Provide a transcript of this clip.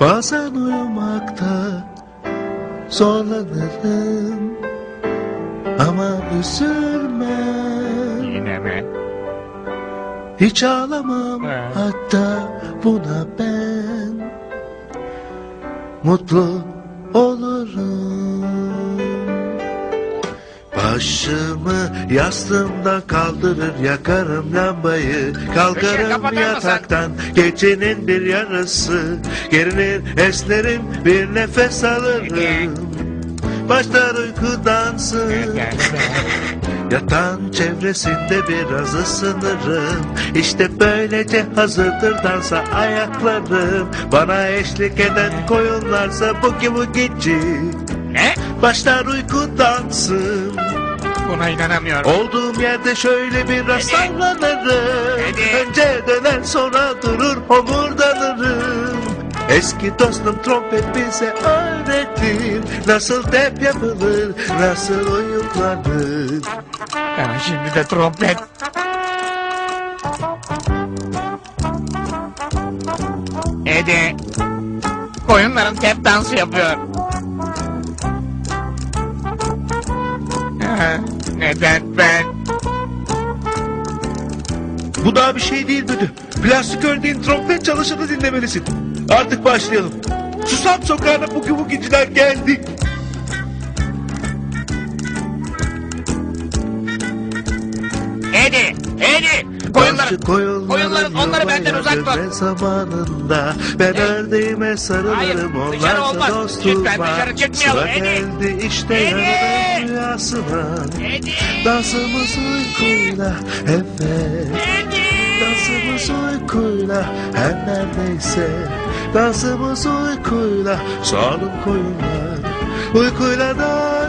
Bazen uyumakta zorlanırım Ama üzülme Yine mi? Hiç ağlamam He. hatta buna ben Mutlu olurum Başımı yastığımdan kaldırır yakarım lambayı. Kalkarım mısın? yataktan gecenin bir yarısı. Gerilir esnerim bir nefes alırım. Başlar uyku dansı. Neden? Yatağın çevresinde biraz ısınırım. İşte böylece hazırdır dansa ayaklarım. Bana eşlik eden koyunlarsa bugi bugici Ne? Başlar uyku dansım Buna inanamıyorum. Olduğum yerde şöyle biraz sallanırım Hadi. Önce döner sonra durur homurdanırım Eski dostum trompet bize öğretir Nasıl tep yapılır, nasıl uyuklanır Ha, şimdi de trompet. Edi. Koyunların tep dansı yapıyor. Ha, Neden ben? Bu daha bir şey değil müdür. Plastik ördeğin trompet çalışını dinlemelisin. Artık başlayalım. Susam sokağına bugi bugiciler geldi. Edi! Edi! Koyunların... Bazı koyunların koyunların onları benden yuvaya uzak tut. dönme zamanında ben Ey. ördeğime sarılırım Hayır, onlar dışarı olmaz. da dostuma. Lütfen dışarı çıkmayalım, Sıra Edi. geldi işte Edi. yarının rüyasına. Edi! Dansımız uykuyla evet. Dansımız uykuyla her neredeyse Dansımız uykuyla sağlam koyunlar Uykuyla da